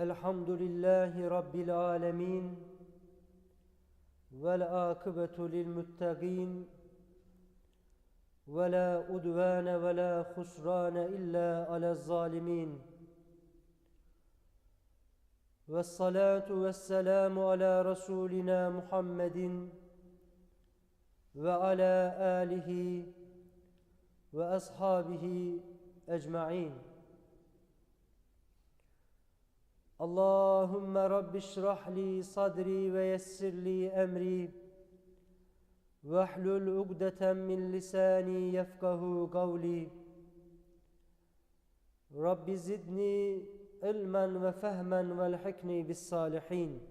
Elhamdülillahi Rabbil alemin. Vel akıbetu lil muttaqin. Ve la udvane ve la husrane illa ala zalimin. Ve salatu ve selamu ala Resulina Muhammedin ve ala alihi ve ashabihi ecma'in. Allahümme Rabbi şrahli sadri ve yessirli emri. Ve hlul ugdeten min lisani yefkahu kavli. Rabbi zidni ilmen ve fehmen vel hikni bis salihin.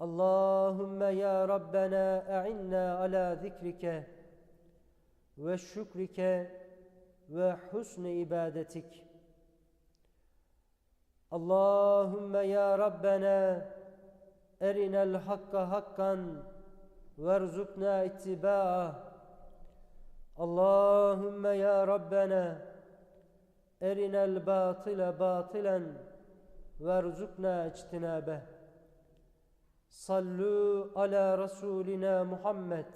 Allahümme ya Rabbena e'inna ala zikrike ve şükrike ve husni ibadetik. Allahümme ya Rabbena erinel hakka hakkan verzukna ittiba'ah Allahümme ya Rabbena erinel batile batilen verzukna içtinabeh Sallu ala Resulina Muhammed.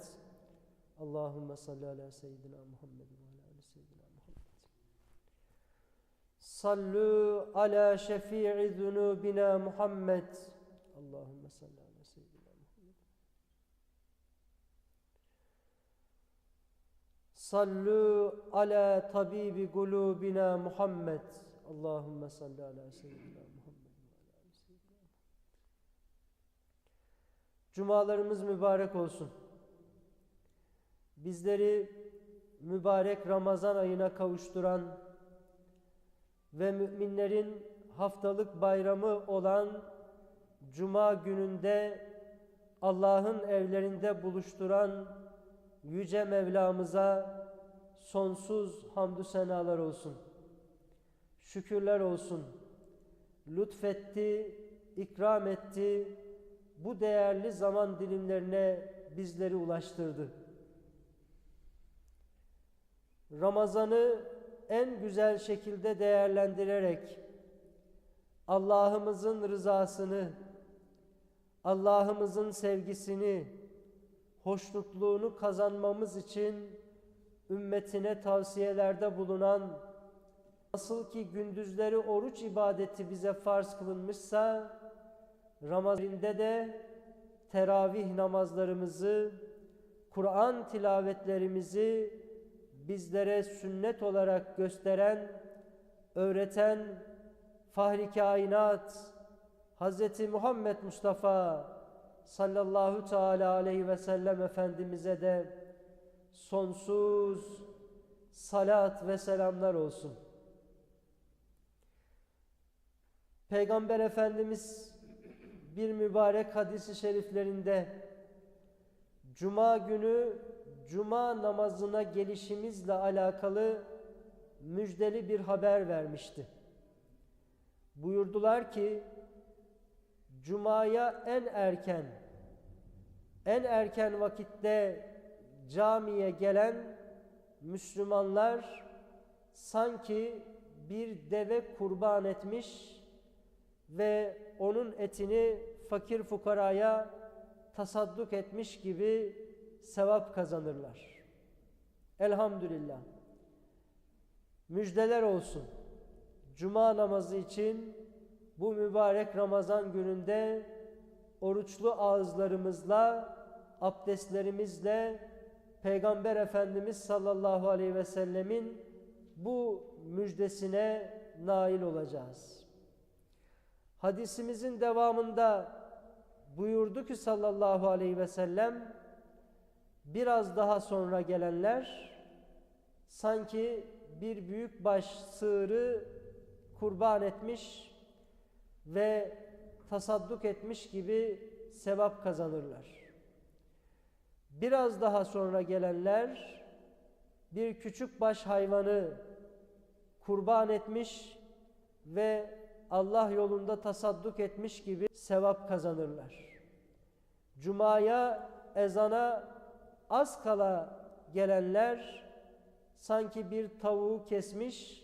Allahümme salli ala seyyidina Muhammed Sallu ala şefii zunubina Muhammed. Allahümme salli ala seyyidina Muhammed. Sallu ala tabibi gulubina Muhammed. Allahümme salli ala seyyidina Muhammed. Cumalarımız mübarek olsun. Bizleri mübarek Ramazan ayına kavuşturan ve müminlerin haftalık bayramı olan Cuma gününde Allah'ın evlerinde buluşturan Yüce Mevlamıza sonsuz hamdü senalar olsun. Şükürler olsun. Lütfetti, ikram etti, bu değerli zaman dilimlerine bizleri ulaştırdı. Ramazan'ı en güzel şekilde değerlendirerek Allah'ımızın rızasını, Allah'ımızın sevgisini, hoşnutluğunu kazanmamız için ümmetine tavsiyelerde bulunan nasıl ki gündüzleri oruç ibadeti bize farz kılınmışsa Ramazan'da de teravih namazlarımızı, Kur'an tilavetlerimizi bizlere sünnet olarak gösteren, öğreten Fahri Kainat Hz. Muhammed Mustafa sallallahu teala aleyhi ve sellem Efendimiz'e de sonsuz salat ve selamlar olsun. Peygamber Efendimiz bir mübarek hadisi şeriflerinde Cuma günü Cuma namazına gelişimizle alakalı müjdeli bir haber vermişti. Buyurdular ki Cuma'ya en erken en erken vakitte camiye gelen Müslümanlar sanki bir deve kurban etmiş ve onun etini fakir fukaraya tasadduk etmiş gibi sevap kazanırlar. Elhamdülillah. Müjdeler olsun. Cuma namazı için bu mübarek Ramazan gününde oruçlu ağızlarımızla, abdestlerimizle Peygamber Efendimiz sallallahu aleyhi ve sellemin bu müjdesine nail olacağız. Hadisimizin devamında buyurdu ki sallallahu aleyhi ve sellem biraz daha sonra gelenler sanki bir büyük baş sığırı kurban etmiş ve tasadduk etmiş gibi sevap kazanırlar. Biraz daha sonra gelenler bir küçük baş hayvanı kurban etmiş ve Allah yolunda tasadduk etmiş gibi sevap kazanırlar. Cuma'ya, ezana az kala gelenler sanki bir tavuğu kesmiş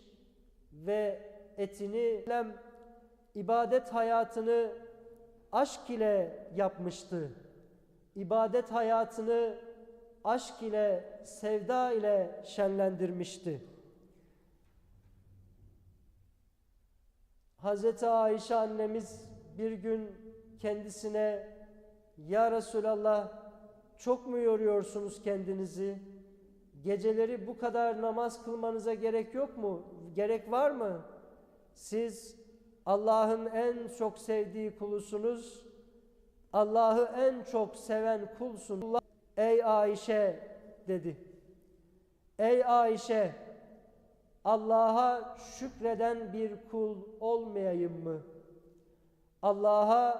ve etini ibadet hayatını aşk ile yapmıştı. İbadet hayatını aşk ile, sevda ile şenlendirmişti. Hazreti Ayşe annemiz bir gün kendisine Ya Resulallah çok mu yoruyorsunuz kendinizi? Geceleri bu kadar namaz kılmanıza gerek yok mu? Gerek var mı? Siz Allah'ın en çok sevdiği kulusunuz. Allah'ı en çok seven kulsunuz. Ey Ayşe dedi. Ey Ayşe Allah'a şükreden bir kul olmayayım mı? Allah'a